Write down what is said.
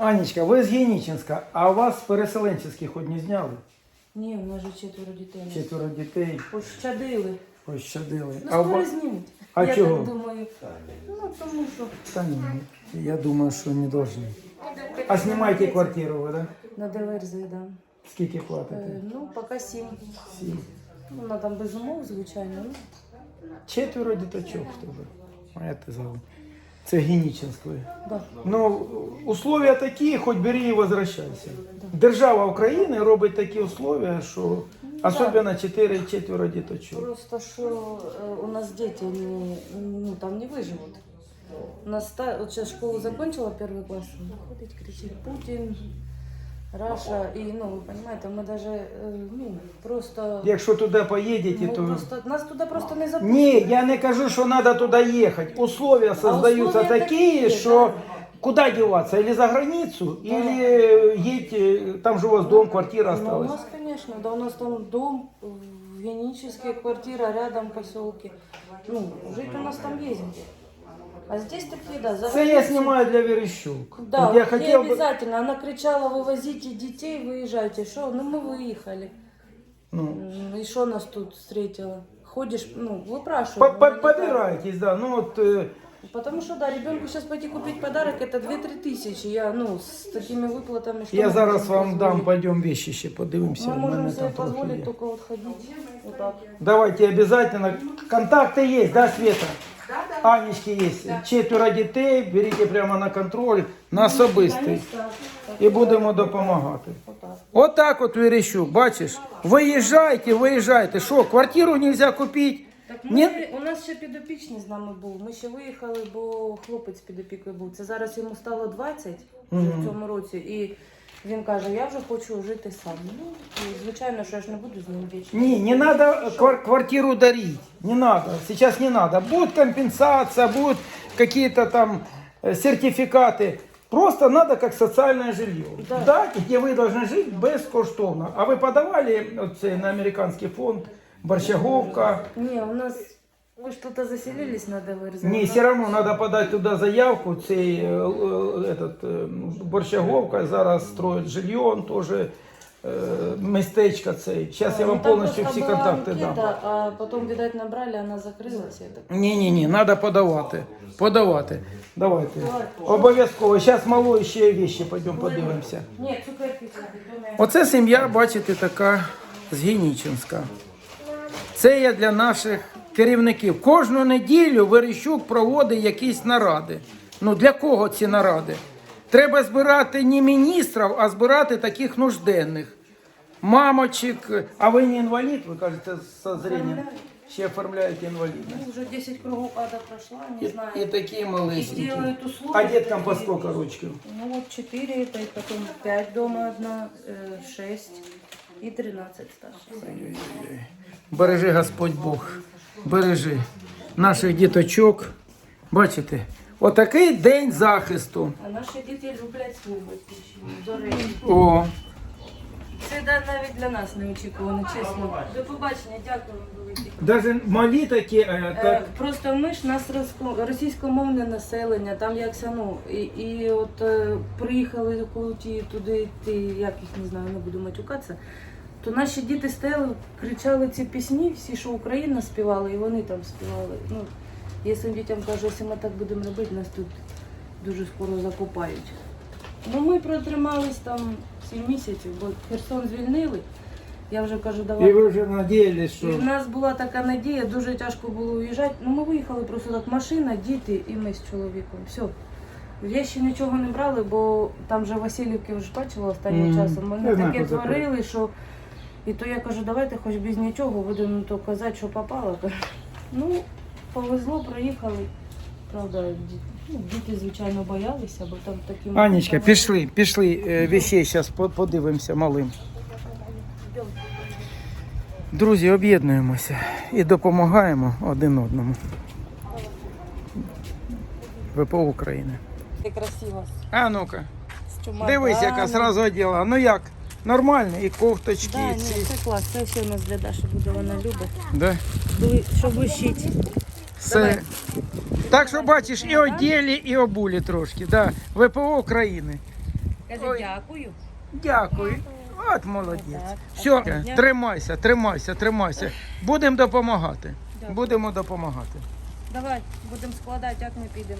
Анечка, ви з Генічинська, а у вас переселенчеські хоч не зняли? Ні, у нас же четверо дітей. Четверо дітей Пощадили. пощадили. Ну, А, у скоро вас... знімуть. А я чого? так думаю. Ну, тому що Та ні, я думаю, що не должны. А знімаєте квартиру ви, да? на ДВРЗ, да. Скільки Е, ну, поки сім. Сім. Ну, вона там без умов, звичайно. Ну, Четверо діточок в тебе. А я зовут. Це Генічинської. да. Ну, условия такі, хоч бери і возвращайся. Держава України робить такі условия, що особливо 4 четверо діточок. Просто що е, у нас діти не, ну, там не виживуть. У нас та, от зараз школу закончила перший клас, ходить, кричить Путін, Раша. І ну, розумієте, ми навіть ну, просто, Якщо туди поїдете, ми то... просто нас туди просто не запустять. Ні, я не кажу, що треба туди їхати. Условия создаються условия такі, такі, що да. куда деваться? Или за границу, Да. или едь, э, там же у вас дом, квартира Ну, у осталась. нас, конечно, да, у нас там дом, геническая квартира рядом в поселке. Ну, жить у нас там есть где. А здесь такие, да, за Це я границей. знімаю для Верещук. Да, От я ей хотів би... обязательно. Она кричала, вывозите детей, выезжайте. Что? Ну, мы выехали. Ну, М, И что нас тут встретило? Ходишь, ну, по- выпрашиваешь. по- Побирайтесь, да. Ну от е, Потому что, да, ребенку сейчас пойти купить подарок, это 2-3 тисячи. Я, ну, с такими выплатами, что я мы зараз можем вам дам, позволить? пойдем вещи ще подивимося. Мы в можем мене себе там трохи позволить є. только вот ходить вот так. Давайте обязательно. Контакты есть, да, Света? Анечки есть. Четверо дітей, беріть прямо на контроль, на особистий. І будемо допомагати. Отак от Верещук, бачиш? Виїжджайте, виїжджайте. Що, квартиру нельзя купити? Так ми, Ні? у нас ще підопічний з нами був. Ми ще виїхали, бо хлопець під опікою був. Це зараз йому стало 20 вже в цьому році. І він каже, я вже хочу жити сам. Ну, і, звичайно, що я ж не буду з ним вічно. Не, не надо квар- квартиру дарить. Не надо. Сейчас не надо. Будет компенсация, будут какие-то там э, сертификаты. Просто надо как социальное жилье. Да. Дать, где вы должны жить безкоштовно. А вы подавали оце, на американский фонд Борщаговка? Ні, у нас ви ж тут заселились на ДВРЗ. Не, все равно надо подать туда заявку. Цей, э, э, этот, э, Борщаговка зараз строит жилье, он тоже э, местечко цей. Сейчас я вам Ну, там полностью просто все була контакты дам. анкета, А потім, видать, набрали, вона закрилася. Я так Ні, ні, ні, треба подавати. Подавати. Давайте. Обов'язково. Зараз малої ще вещи пойдемо подивимося. Ні, цукерки це відоме. Оце сім'я, бачите, така з Генічинська. Це є для наших керівників. Кожну неділю Верещук проводить якісь наради. Ну для кого ці наради? Треба збирати не міністрів, а збирати таких нужденних. Мамочок, а ви не інвалід, ви кажете, з зрінням. Ще оформляєте інвалідність. Ну, вже 10 кругов ада пройшла, не знаю. и такие малысенькие. делают услуги. А деткам по сколько ручки? Ну вот 4, это и потом 5 дома одна, 6 и 13 старших. Бережи Господь Бог. Бережи наших діточок. Бачите, отакий день захисту. А наші діти люблять батьківщину. До речі. О, Це навіть для нас неочікувано, чесно. До побачення, дякую вам велике. даже малі такі, е, Е, так, Просто ми ж нас розко- російськомовне населення, там якся, ну, і, і от е, приїхали коли ті туди, ті, як їх не знаю, не буду матюкатися, то наші діти стояли, кричали ці пісні, всі, що Україна співала, і вони там співали. Ну, я своїм дітям кажу, якщо ми так будемо робити, нас тут дуже скоро закопають. Ну ми протримались там 7 місяців, бо Херсон звільнили. Я вже кажу, давай. і ви вже надіялись, І в нас була така надія, дуже тяжко було уїжджати. Ну ми виїхали просто так, машина, діти і ми з чоловіком. Все. Я ще нічого не брали, бо там же Васильівки вже бачила останнім Мгм. часом. Вони таке. творили, що. І то я кажу, давайте хоч без нічого будемо то казати, що попало. Ну, повезло, проїхали. Правда, ну, діти, звичайно, боялися, бо там такі. Анечка, пішли, пішли е, вещей зараз подивимося малим. Друзі, об'єднуємося і допомагаємо один одному. ВПО України. Ти красиво. А ну-ка. Дивись, яка зразу оділа. Ну як? Нормально, і кофточки, Да, і ні, ці. це клас, це все у нас для Даші буде, вона любить. Да? Щоб вищить. Все. Так що бачиш, і оділі, і обулі трошки. Да. ВПО України. Каже, Ой. дякую. Дякую. От молодець. Все, тримайся, тримайся, тримайся. Будемо допомагати. Дякую. Будемо допомагати. Давай, будемо складати, як ми підемо.